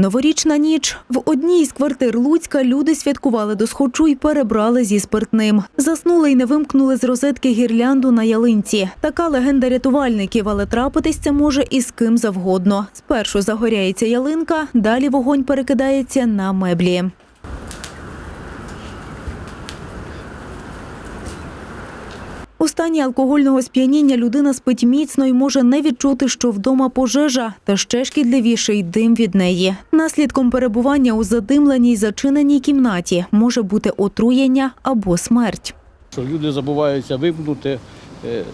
Новорічна ніч в одній із квартир Луцька люди святкували до схочу й перебрали зі спиртним. Заснули й не вимкнули з розетки гірлянду на ялинці. Така легенда рятувальників, але трапитись це може і з ким завгодно. Спершу загоряється ялинка, далі вогонь перекидається на меблі. У стані алкогольного сп'яніння людина спить міцно і може не відчути, що вдома пожежа, та ще шкідливіший дим від неї. Наслідком перебування у задимленій зачиненій кімнаті може бути отруєння або смерть. Люди забуваються вимкнути, е,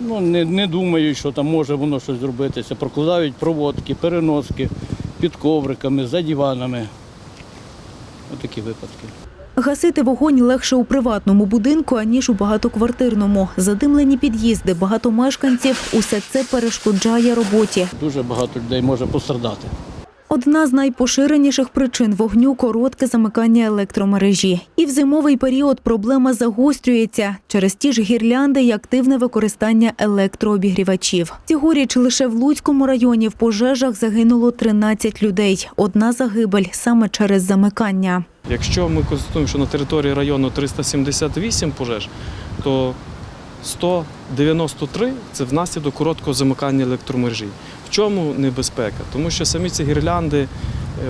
ну, не, не думають, що там може воно щось зробитися. Прокладають проводки, переноски під ковриками, за диванами. Отакі випадки. Гасити вогонь легше у приватному будинку, аніж у багатоквартирному. Задимлені під'їзди, багато мешканців – усе це перешкоджає роботі. Дуже багато людей може пострадати. Одна з найпоширеніших причин вогню коротке замикання електромережі. І в зимовий період проблема загострюється через ті ж гірлянди і активне використання електрообігрівачів. Цьогоріч лише в Луцькому районі в пожежах загинуло 13 людей. Одна загибель саме через замикання. Якщо ми констатуємо, що на території району 378 пожеж, то 193 це внаслідок короткого замикання електромережі. В чому небезпека? Тому що самі ці гірлянди е,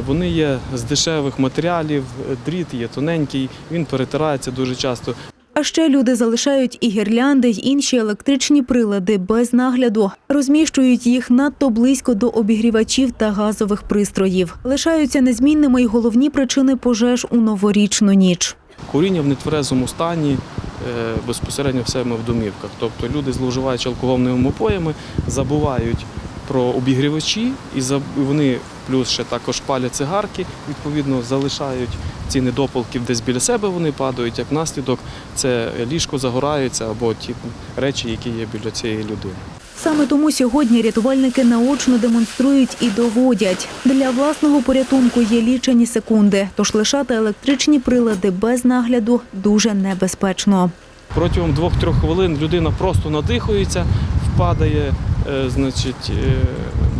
вони є з дешевих матеріалів, е, дріт є тоненький, він перетирається дуже часто. А ще люди залишають і гірлянди, й інші електричні прилади без нагляду. Розміщують їх надто близько до обігрівачів та газових пристроїв. Лишаються незмінними й головні причини пожеж у новорічну ніч. Куріння в нетверезому стані е, безпосередньо в себе в домівках. Тобто люди, зловживаючи алкогольними напоями, забувають про обігрівачі, і вони плюс ще також палять цигарки, відповідно, залишають ці недопалки десь біля себе вони падають. Як наслідок, це ліжко загорається або ті речі, які є біля цієї людини. Саме тому сьогодні рятувальники наочно демонструють і доводять. Для власного порятунку є лічені секунди, тож лишати електричні прилади без нагляду дуже небезпечно. Протягом 2-3 хвилин людина просто надихується, впадає значить, е,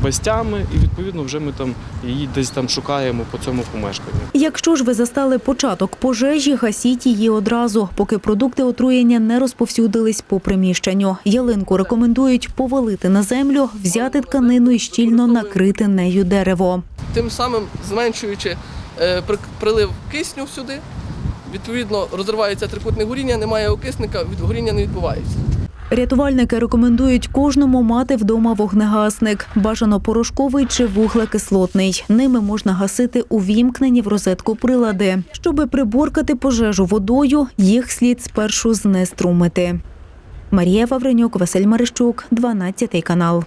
без тями, і відповідно вже ми там її десь там шукаємо по цьому помешканню. Якщо ж ви застали початок пожежі, гасіть її одразу, поки продукти отруєння не розповсюдились по приміщенню. Ялинку рекомендують повалити на землю, взяти тканину і щільно накрити нею дерево. тим самим зменшуючи е, прилив кисню сюди. Відповідно, розривається трикутне горіння, немає окисника, від горіння не відбувається. Рятувальники рекомендують кожному мати вдома вогнегасник, бажано порошковий чи вуглекислотний. Ними можна гасити увімкнені в розетку прилади. Щоби приборкати пожежу водою, їх слід спершу знеструмити. Марія Вавренюк, Василь Марищук, 12 канал.